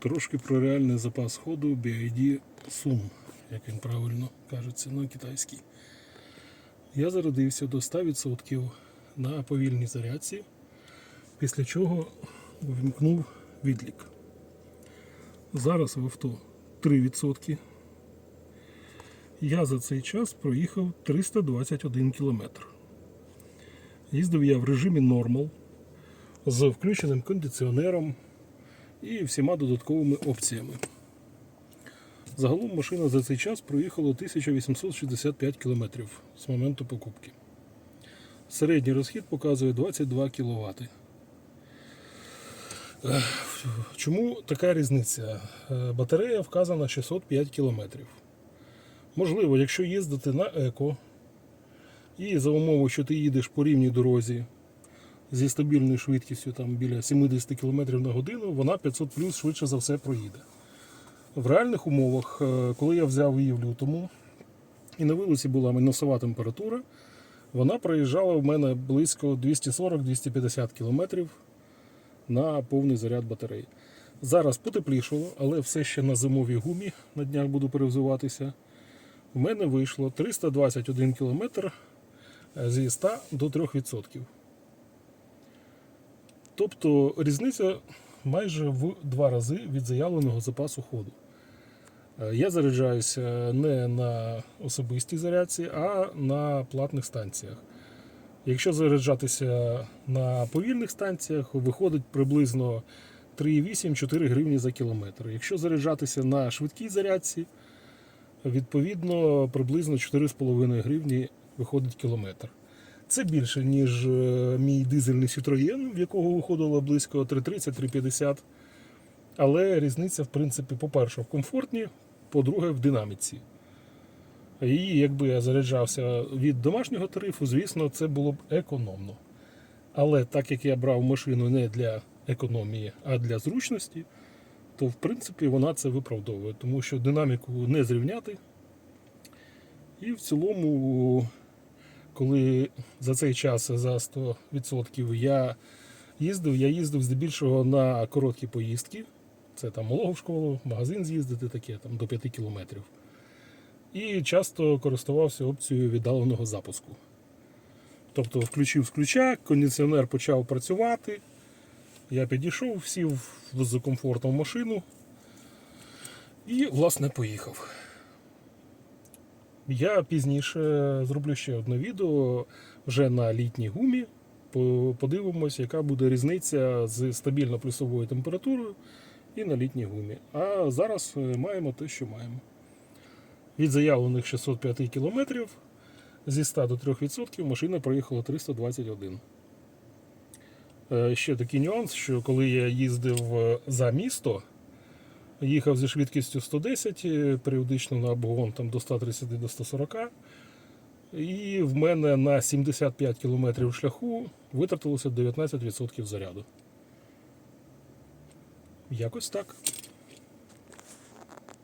Трошки про реальний запас ходу BID Sun, як він правильно кажеться на китайській. Я зарядився до 100% на повільній зарядці, після чого вимкнув відлік. Зараз в авто 3%. Я за цей час проїхав 321 кілометр. Їздив я в режимі нормал з включеним кондиціонером і всіма додатковими опціями. Загалом машина за цей час проїхала 1865 км з моменту покупки. Середній розхід показує 22 кВт. Чому така різниця? Е, Батарея вказана 605 км. Можливо, якщо їздити на еко і за умови, що ти їдеш по рівній дорозі зі стабільною швидкістю там, біля 70 км на годину, вона 500 плюс швидше за все проїде. В реальних умовах, е, коли я взяв її в лютому, і на вулиці була мінусова температура, вона проїжджала в мене близько 240-250 км на повний заряд батареї. Зараз потеплішало, але все ще на зимовій гумі на днях буду перевзуватися. У мене вийшло 321 км зі 100 до 3%. Тобто різниця майже в два рази від заявленого запасу ходу. Е, Я заряджаюся не на особистій зарядці, а на платних станціях. Якщо заряджатися на повільних станціях, виходить приблизно 3,8-4 гривні за кілометр. Якщо заряджатися на швидкій зарядці, відповідно приблизно 4,5 гривні виходить кілометр. Це більше, ніж е, мій дизельний Citroën, в якого виходило близько 3,30-3,50. Але різниця, в принципі, по-перше, в комфортні, по-друге, в динаміці. І якби я заряджався від домашнього тарифу, звісно, це було б економно. Але так як я брав машину не для економії, а для зручності, то в принципі вона це виправдовує, тому що динаміку не зрівняти. І в цілому, коли за цей час за 100% я їздив, я їздив здебільшого на короткі поїздки. Це там малого в школу, магазин з'їздити таке, там до 5 кілометрів. І часто користувався опцією віддаленого запуску. Тобто включив з ключа, кондиціонер почав працювати. Я підійшов, сів з комфортом в машину і, власне, поїхав. Я пізніше зроблю ще одне відео вже на літній гумі. Подивимось, яка буде різниця з стабільно плюсовою температурою і на літній гумі. А зараз е, маємо те, що маємо. Від заявлених 605 км зі 100 до 3% машина проїхала 321. Е, Ще такий нюанс, що коли я їздив е, за місто, їхав зі швидкістю 110, е, періодично на обгон там, до 130 до 140. І в мене на 75 км шляху витратилося 19% заряду. Якось так.